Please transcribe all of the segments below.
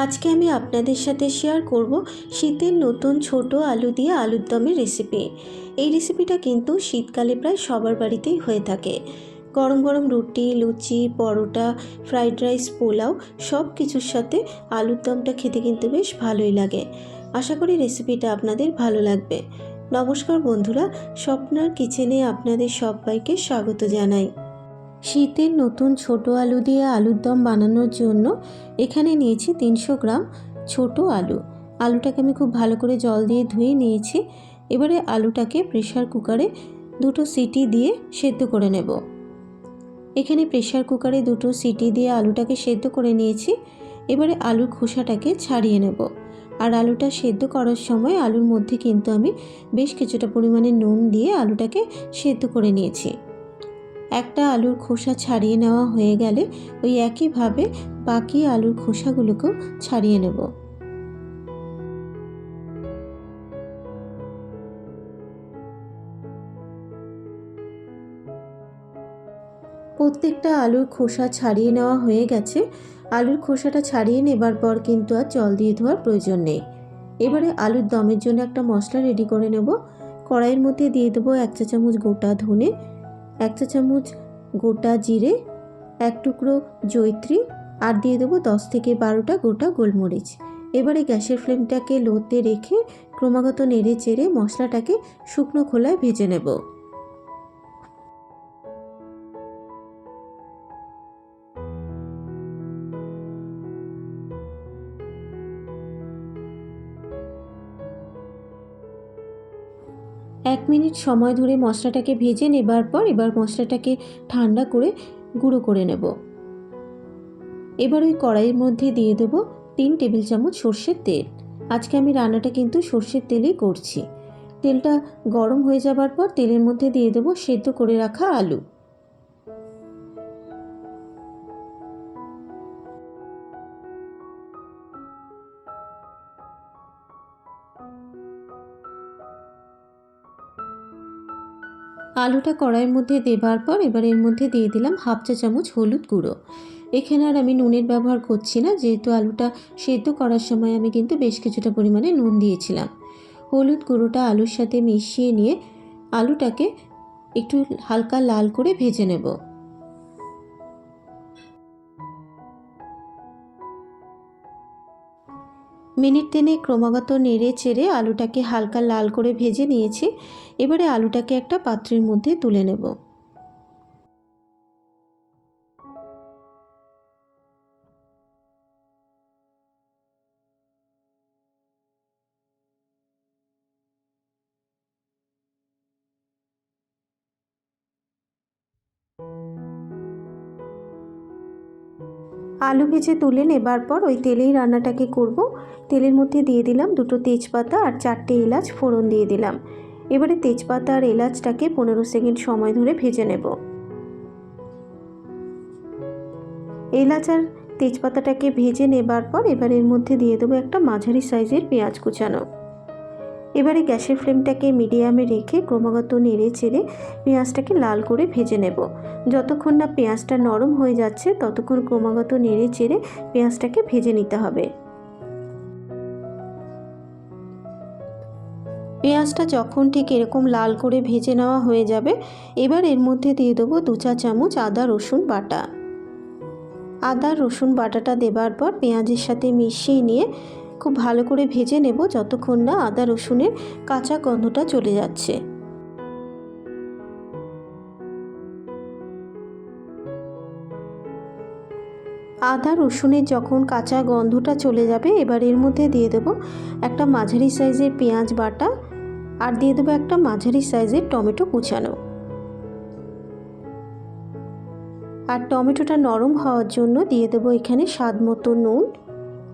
আজকে আমি আপনাদের সাথে শেয়ার করব শীতের নতুন ছোট আলু দিয়ে আলুর দমের রেসিপি এই রেসিপিটা কিন্তু শীতকালে প্রায় সবার বাড়িতেই হয়ে থাকে। গরম গরম রুটি, লুচি, পরোটা ফ্রাইড রাইস পোলাও সব কিছুর সাথে আলুর দমটা খেতে কিন্তু বেশ ভালোই লাগে। আশা করি রেসিপিটা আপনাদের ভালো লাগবে। নমস্কার বন্ধুরা, স্বপ্নার কিচেনে আপনাদের সবাইকে স্বাগত জানাই। শীতের নতুন ছোট আলু দিয়ে আলুর দম বানানোর জন্য এখানে নিয়েছি তিনশো গ্রাম ছোট আলু। আলুটাকে আমি খুব ভালো করে জল দিয়ে ধুয়ে নিয়েছি। এবারে আলুটাকে প্রেশার কুকারে দুটো সিটি দিয়ে সেদ্ধ করে নেব। এখানে প্রেশার কুকারে দুটো সিটি দিয়ে আলুটাকে সেদ্ধ করে নিয়েছি। এবারে আলুর খোসাটাকে ছাড়িয়ে নেব। আর আলুটা সেদ্ধ করার সময় আলুর মধ্যে কিন্তু আমি বেশ কিছুটা পরিমাণে নুন দিয়ে আলুটাকে সেদ্ধ করে নিয়েছি। একটা আলুর খোসা ছাড়িয়ে নেওয়া হয়ে গেলে ওই একইভাবে বাকি আলুর খোসাগুলোকেও ছাড়িয়ে নেব। প্রত্যেকটা আলুর খোসা ছাড়িয়ে নেওয়া হয়ে গেছে। আলুর খোসাটা ছাড়িয়ে নেবার পর কিন্তু আর জল দিয়ে ধোয়ার প্রয়োজন নেই। এবারে আলুর দমের জন্য একটা মশলা রেডি করে নেব। কড়াইয়ের মধ্যে দিয়ে দেবো এক চা চামচ গোটা ধনে। এক চা চামচ গোটা জিরে, এক টুকরো জৈত্রী আর দিয়ে দেবো দশ থেকে বারোটা গোটা গোলমরিচ। এবারে গ্যাসের ফ্লেমটাকে লোতে রেখে ক্রমাগত নেড়ে চেড়ে মশলাটাকে শুকনো খোলায় ভেজে নেব। এক মিনিট সময় ধরে মশলাটাকে ভেজে নেবার পর এবার মশলাটাকে ঠান্ডা করে গুঁড়ো করে নেব। এবার ওই কড়াইয়ের মধ্যে দিয়ে দেবো তিন টেবিল চামচ সর্ষের তেল। আজকে আমি রান্নাটা কিন্তু সর্ষের তেলেই করছি। তেলটা গরম হয়ে যাবার পর তেলের মধ্যে দিয়ে দেবো সেদ্ধ করে রাখা আলু। আলুটা কড়াইয়ের মধ্যে দেবার পর এবার এর মধ্যে দিয়ে দিলাম হাফ চা চামচ হলুদ গুঁড়ো। এখানে আর আমি নুনের ব্যবহার করছি না, যেহেতু আলুটা সেদ্ধ করার সময় আমি কিন্তু বেশ কিছুটা পরিমাণে নুন দিয়েছিলাম। হলুদ গুঁড়োটা আলুর সাথে মিশিয়ে নিয়ে আলুটাকে একটু হালকা লাল করে ভেজে নেব। মিনিট তিনে ক্রমাগত নেড়ে চেড়ে আলুটাকে হালকা লাল করে ভেজে নিয়েছি। এবারে আলুটাকে একটা পাত্রের মধ্যে তুলে নেব। আলু ভেজে তুলে নেবার পর ওই তেলেই রান্নাটাকে করব। তেলের মধ্যে দিয়ে দিলাম দুটো তেজপাতা আর চারটে এলাচ ফোড়ন দিয়ে দিলাম। এবারে তেজপাতা আর এলাচটাকে পনেরো সেকেন্ড সময় ধরে ভেজে নেব। এলাচ আর তেজপাতাটাকে ভেজে নেবার পর এবার এর মধ্যে দিয়ে দেবো একটা মাঝারি সাইজের পেঁয়াজ কুচানো। এবারে গ্যাসের ফ্লেমটাকে মিডিয়ামে রেখে ক্রমাগত নেড়ে চেড়ে পেঁয়াজটাকে লাল করে ভেজে নেব। যতক্ষণ না পেঁয়াজটা নরম হয়ে যাচ্ছে, ততক্ষণ ক্রমাগত নেড়ে চেড়ে পেঁয়াজটাকে ভেজে নিতে হবে। পেঁয়াজটা যখন ঠিক এরকম লাল করে ভেজে নেওয়া হয়ে যাবে, এবার এর মধ্যে দিয়ে দেবো দু চা চামচ আদা, রসুন বাটা। আদা, রসুন বাটাটা দেবার পর পেঁয়াজের সাথে মিশিয়ে নিয়ে খুব ভালো করে ভেজে নেব যতক্ষণ না আদা রসুনের কাঁচা গন্ধটা চলে যাচ্ছে। আদা রসুনের যখন কাঁচা গন্ধটা চলে যাবে, এবার এর মধ্যে দিয়ে দেবো একটা মাঝারি সাইজের পেঁয়াজ বাটা আর দিয়ে দেবো একটা মাঝারি সাইজের টমেটো কুচানো। আর টমেটোটা নরম হওয়ার জন্য দিয়ে দেবো এখানে স্বাদ মতো নুন।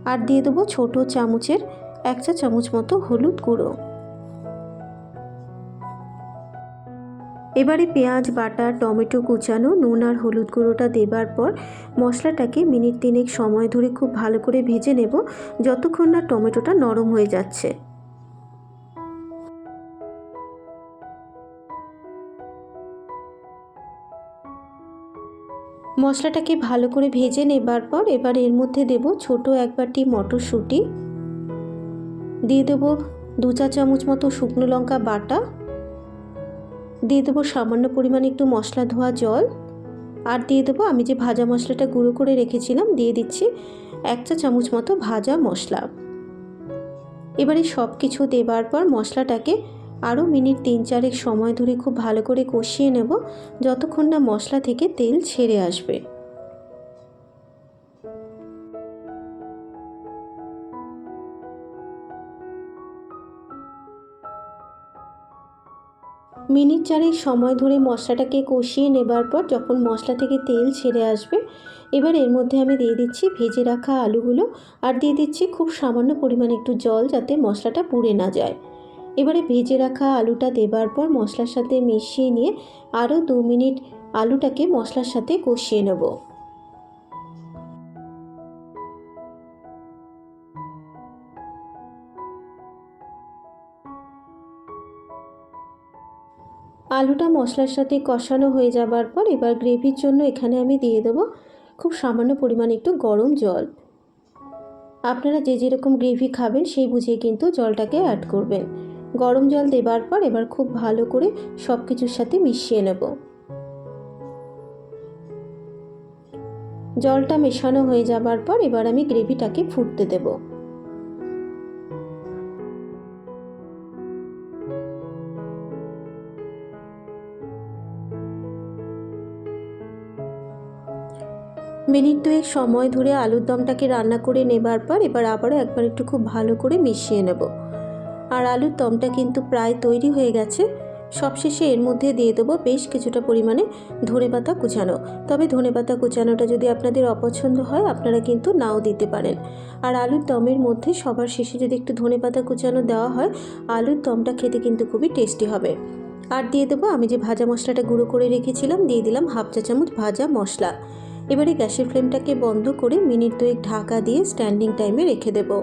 আর দিয়ে দেবো ছোটো চামচের এক চা চামচ মতো হলুদ গুঁড়ো। এবারে পেঁয়াজ বাটা টমেটো কুচানো, নুন আর হলুদ গুঁড়োটা দেবার পর মশলাটাকে মিনিট তিনেক সময় ধরে খুব ভালো করে ভেজে নেব, যতক্ষণ না টমেটোটা নরম হয়ে যাচ্ছে। মশলাটাকে ভালো করে ভেজে নেবার পর এবার এর মধ্যে দেব ছোট এক বাটি মটরশুঁটি। দিয়ে দেব দু চা চামচ মতো শুকনো লঙ্কা বাটা। দিয়ে দেবো সামান্য পরিমাণে একটু মশলা ধোয়া জল। আর দিয়ে দেবো আমি যে ভাজা মশলাটা গুঁড়ো করে রেখেছিলাম, দিয়ে দিচ্ছি এক চা চামচ মতো ভাজা মশলা। এবারে সব কিছু দেবার পর মশলাটাকে আরও মিনিট তিন চারেক সময় ধরে খুব ভালো করে কষিয়ে নেব, যতক্ষণ না মশলা থেকে তেল ছেড়ে আসবে। মিনিট চারেক সময় ধরে মশলাটাকে কষিয়ে নেবার পর যখন মশলা থেকে তেল ছেড়ে আসবে, এবার এর মধ্যে আমি দিয়ে দিচ্ছি ভেজে রাখা আলুগুলো আর দিয়ে দিচ্ছি খুব সামান্য পরিমাণে একটু জল যাতে মশলাটা পুড়ে না যায়। এবারে ভেজে রাখা আলুটা দেবার পর মশলার সাথে মিশিয়ে নিয়ে আরও দু মিনিট আলুটাকে মশলার সাথে কষিয়ে নেব। আলুটা মশলার সাথে কষানো হয়ে যাবার পর এবার গ্রেভির জন্য এখানে আমি দিয়ে দেবো খুব সামান্য পরিমাণে একটু গরম জল। আপনারা যে যেরকম গ্রেভি খাবেন সেই বুঝে কিন্তু জলটাকে অ্যাড করবেন। গরম জল দেবার পর এবার খুব ভালো করে সব কিছুর সাথে মিশিয়ে নেব। জলটা মেশানো হয়ে যাবার পর এবার আমি গ্রেভিটাকে ফুটতে দেবো। মিনিট দুয়েক সময় ধরে আলুর দমটাকে রান্না করে নেবার পর এবার আবারও একবার একটু খুব ভালো করে মিশিয়ে নেব। আর আলুর দমটা কিন্তু প্রায় তৈরি হয়ে গেছে। সবশেষে এর মধ্যে দিয়ে দেবো বেশ কিছুটা পরিমাণে ধনে পাতা কুচানো। তবে ধনে পাতা কুচানোটা যদি আপনাদের অপছন্দ হয়, আপনারা কিন্তু নাও দিতে পারেন। আর আলুর দমের মধ্যে সবার শেষে যদি একটু ধনে পাতা কুচানো দেওয়া হয়, আলুর দমটা খেতে কিন্তু খুবই টেস্টি হবে। আর দিয়ে দেবো, আমি যে ভাজা মশলাটা গুঁড়ো করে রেখেছিলাম, দিয়ে দিলাম হাফ চা চামচ ভাজা মশলা। এবারে গ্যাসের ফ্লেমটাকে বন্ধ করে মিনিট দুয়েক ঢাকা দিয়ে স্ট্যান্ডিং টাইমে রেখে দেব।